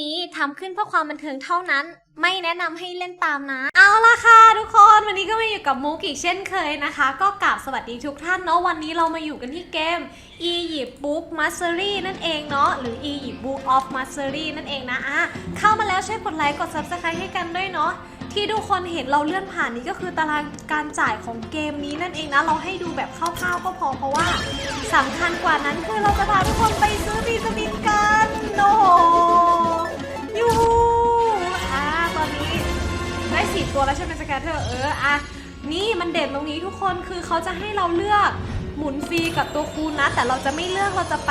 นี้ทำขึ้นเพื่อความบันเทิงเท่านั้น ไม่แนะนำให้เล่นตามนะ เอาละค่ะทุกคนวันนี้ก็มาอยู่กับมุกอีกเช่นเคยนะคะ ก็กราบสวัสดีทุกท่านเนาะวันนี้เรามาอยู่กันที่เกม Egypt Book Mastery นั่นเองเนาะหรือ Egypt Book of Mastery นั่นเองนะอะเข้ามาแล้วช่วยกดไลค์กด Subscribe ให้กันด้วยเนาะที่ทุกคนเห็นเราเลื่อนผ่านนี้ก็คือตารางการจ่ายของเกมนี้นั่นเองนะ เราให้ดูแบบคร่าวๆก็พอเพราะว่าสำคัญกว่านั้นคือเราจะพาทุกคนไปซื้อวีตามินกันโอ้ ตัวแล้วใช่ไหมสแกตเตอร์เอออะนี่มันเด่นตรงนี้ทุกคนคือเขาจะให้เราเลือกหมุนฟรีกับตัวคูณนะ แต่เราจะไม่เลือกเราจะไป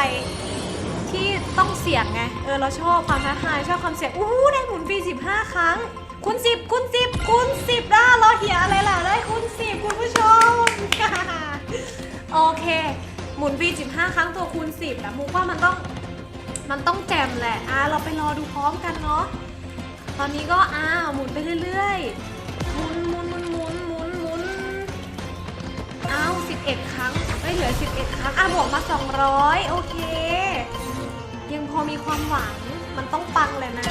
ที่ต้องเสี่ยงไงเออเราชอบความท้าทายชอบความเสี่ยงอู้ได้หมุนฟรี15 ครั้งคูณ10คูณ10คูณ10ได้เรอเหียอะไรล่ะได้คูณ10คุณผู้ชมโอเค หมุนฟรี15 ครั้งตัวคูณ10แต่มุกว่ามันต้องมันต้องแจมแหละอะเราไปรอดูพร้อมกันเนาะตอนนี้ก็อ้าวหมุนไปเรื่อยๆ 11 ครั้งเอ้ยเหลือ 11 ครั้ง อะบวกมา 200 โอเค ยังพอมีความหวัง มันต้องปังแหละนะ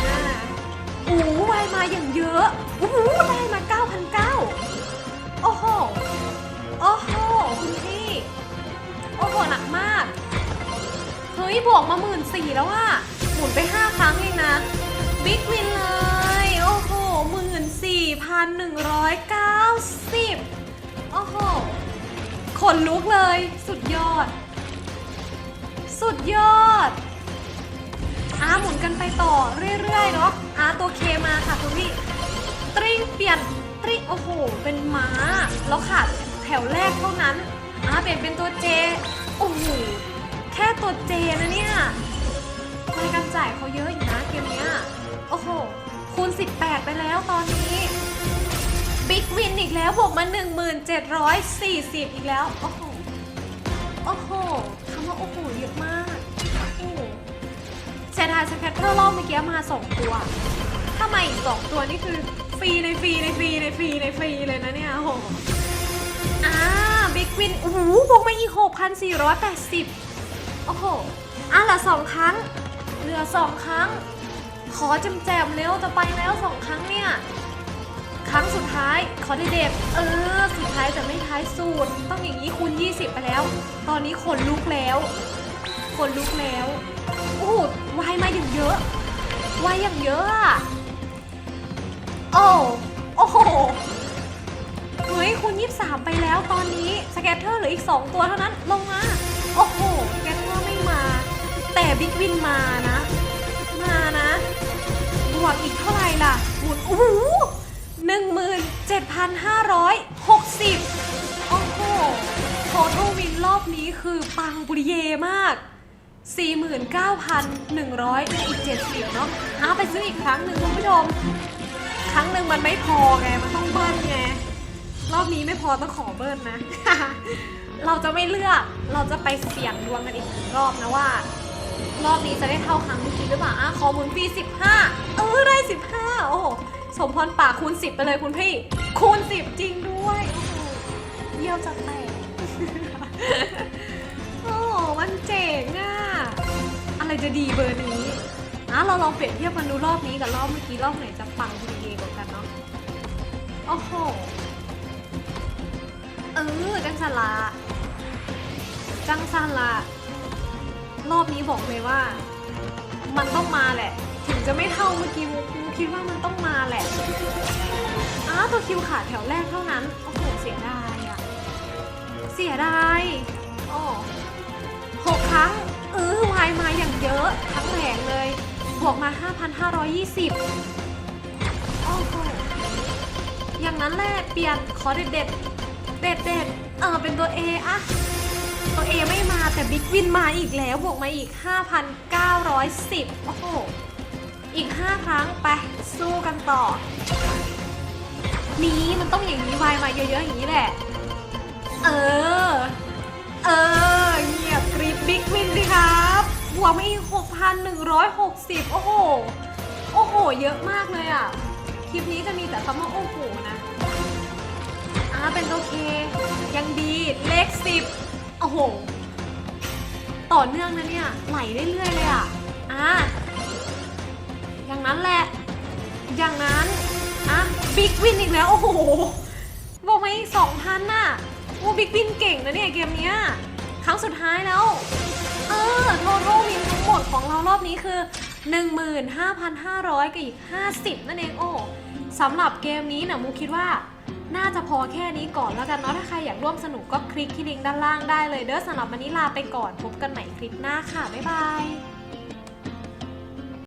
โอ้วายมาอย่างเยอะโอ้โหได้มา 9,900 โอ้โห โอ้โห คุณพี่ โอ้โห หนักมาก เฮ้ย บวกมาหมื่นสี่แล้วอะหมุนไป 5 ครั้งเองนะ บิ๊กวินเลย โอ้โหหมื่นสี่พันหนึ่งร้อยเก้าสิบโอ้โห นลุกเลย สุดยอด สุดยอดอาหมุนกันไปต่อเรื่อยๆเนาะอาตัวเคมาค่ะคุณพี่ตริงเปลี่ยนตริโอ้โห เป็นม้า แล้วขาดแถวแรกเท่านั้นอาเปลี่ยนเป็นตัวเจ โอ้โห แค่ตัวเจนะเนี่ยรายการจ่ายเขาเยอะอยู่นะเกมเนี้ย โอ้โห คูณ 18 ไปแล้วตอนนี้ วินอีกแล้วบวกมา 1740 อีกแล้ว โอ้โห โอ้โหคำว่าโอ้โหเยอะมาก โอ้โหเสียดายสแคตเตอร์รอบเมื่อกี้มาสองตัว ถ้ามาอีกสองตัวนี่คือฟรีในฟรีในฟรีในฟรีในฟรีเลยนะเนี่ยโอ้โหอ่าบิ๊กวินโอ้โหบวกมาอีก 6,480 โอ้โห อะเหลือสองครั้ง เหลือสองครั้ง ขอจำแจมเร็วจะไปแล้วสองครั้งเนี่ย ครั้งสุดท้ายขอเด็ดๆเออ สุดท้ายแต่ไม่ท้ายสูตร ต้องอย่างนี้คูณ20 ไปแล้ว ตอนนี้ขนลุกแล้วขนลุกแล้วโอ้โหวายมาอย่างเยอะวายอย่างเยอะอะโอ้โอ้โหเฮ้ยคูณ23 ไปแล้วตอนนี้สแกตเตอร์เหลืออีก 2 ตัวเท่านั้นลงมาโอ้โหสแกตเตอร์ไม่มา แต่บิ๊กวินมานะ มานะบวกอีกเท่าไหร่ล่ะหมุนโอ้โห 2,560 โอ้โหโททวินรอบนี้คือปังบุริเยมาก 49,100อีก70เนาะเอาไปซื้ออีกครั้งหนึ่งคุณผู้ชม ครั้งหนึ่งมันไม่พอไง มันต้องเบิ้ลไง รอบนี้ไม่พอต้องขอเบิ้ลนะ เราจะไม่เลือก เราจะไปเสี่ยงดวงกันอีกรอบนะว่า รอบนี้จะได้เท่าครั้งเมื่อกี้หรือเปล่าอะขอหมุนฟรี15 เออได้ 15 โอ้โห สมพรป่ากคูณ10ไปเลยคุณพี่ คูณ10จริงด้วยโอ้โหเยี่ยวจะแตกโอ้โหมันเจ๋งอะอะไรจะดีเบอร์นี้อะเราลองเปรียบเทียบกันดูรอบนี้กับรอบเมื่อกี้รอบไหนจะปังคุณเยกว่ากันเนาะโอ้โหเออจังสละจังสละรอบนี้บอกเลยว่า มันต้องมาแหละ ถึงจะไม่เท่าเมื่อกี้มุกมุกคิดว่ามันต้องมาแหละอ้าตัวคิวขาดแถวแรกเท่านั้น โอ้โห เสียดายอะเสียดายอ๋อหกครั้ง เออวายมาอย่างเยอะ ทั้งแผงเลย บวกมา 5,520 โอ้โห อย่างนั้นแหละ เปลี่ยน ขอเด็ดเด็ดเด็ดเด็ดเออ เป็นตัว A อะตัว A ไม่มาแต่บิ๊กวินมาอีกแล้ว บวกมาอีก 5,910 โอ้โห อีก 5 ครั้งไปสู้กันต่อ นี้มันต้องอย่างนี้วายมาเยอะๆอย่างนี้แหละ เออ เออเงียบกรีบบิ๊กวินดิครับบวกมาอีก 6,160 โอ้โห โอ้โห เยอะมากเลยอะ คลิปนี้จะมีแต่คำว่าโอ้โหนะอ่าเป็นตัวเค ยังดีเลขสิบโอ้โห ต่อเนื่องนะเนี่ย ไหลเรื่อยๆเลยอะ บิ๊กวินอีกแล้ว โอ้โห บอกมาอีกสองพันน่ะ โอ้บิ๊กวินเก่งนะเนี่ยเกมเนี้ย ครั้งสุดท้ายแล้ว เออโทโทวินทั้งหมดของเรารอบนี้คือ 15,500 กับอีก 50 นั่นเองโอ้สำหรับเกมนี้นะมูคิดว่าน่าจะพอแค่นี้ก่อนแล้วกันเนาะถ้าใครอยากร่วมสนุกก็คลิกที่ลิงก์ด้านล่างได้เลยเด้อสำหรับวันนี้ลาไปก่อนพบกันใหม่คลิปหน้าค่ะ บ๊ายบาย